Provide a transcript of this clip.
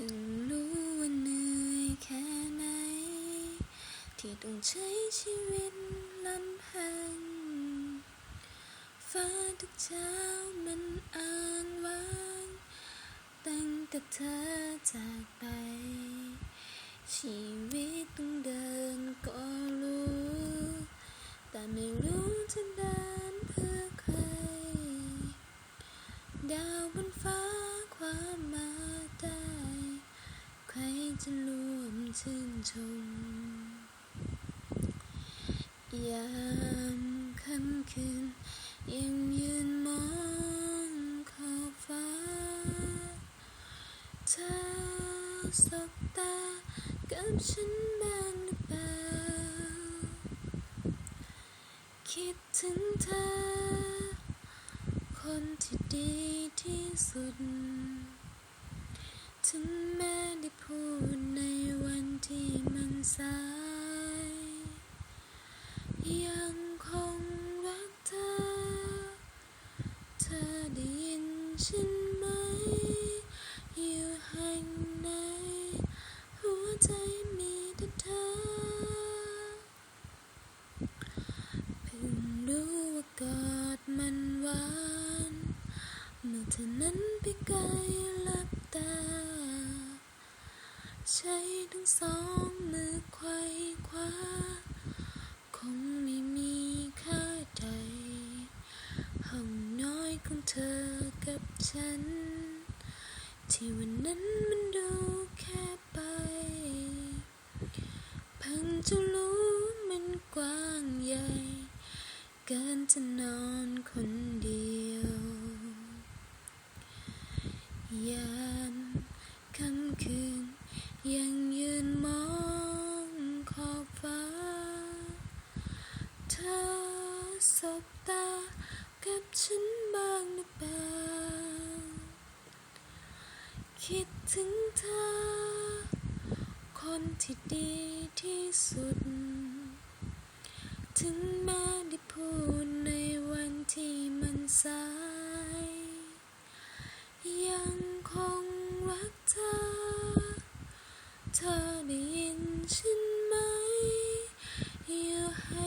พิ่งรู้ว่าเหนื่อยแค่ไหน ที่ต้องใช้ชีวิตลำพัง ฟ้าทุกเช้ามันอ่านวางตั้งแต่เธอจากไป ชีวิตต้องเดินก็รู้ แต่ไม่รู้จะเดินเพื่อใคร ดาวบนฟ้าความมาได้ใครจะร่วม ชื่นชม ยามค่ำคืนยังยืนมองขอบฟ้าเธอสบตากับฉันบ้างหรือเปล่า คิดถึงเธอ คนที่ดีที่สุด ถึงแม้ได้พูด มันสาย ยังคงรักเธอ เธอได้ยินฉันไหม อยู่แห่งไหน หัวใจมีแต่เธอเพิ่งรู้ว่ากอดมันหวาน เมื่อเธอนั้นไปไกลหลับตา ใช้ทั้งสองมือไขว้คว้า คงไม่มีค่าใด ห้องน้อยของเธอกับฉัน ที่วันนั้นมันดูแค่ไป เพิ่งจะรู้มันกว้างใหญ่ เกินจะนอนคนเดียวยามค่ำคืน ยังยืนมองขอบฟ้า เธอสบตากับฉันบ้างหรือเปล่า คิดถึงเธอ คนที่ดีที่สุด ถึงแม้ได้พูดในวันที่มันสา ธอได้ยินฉันไหม อยู่ให้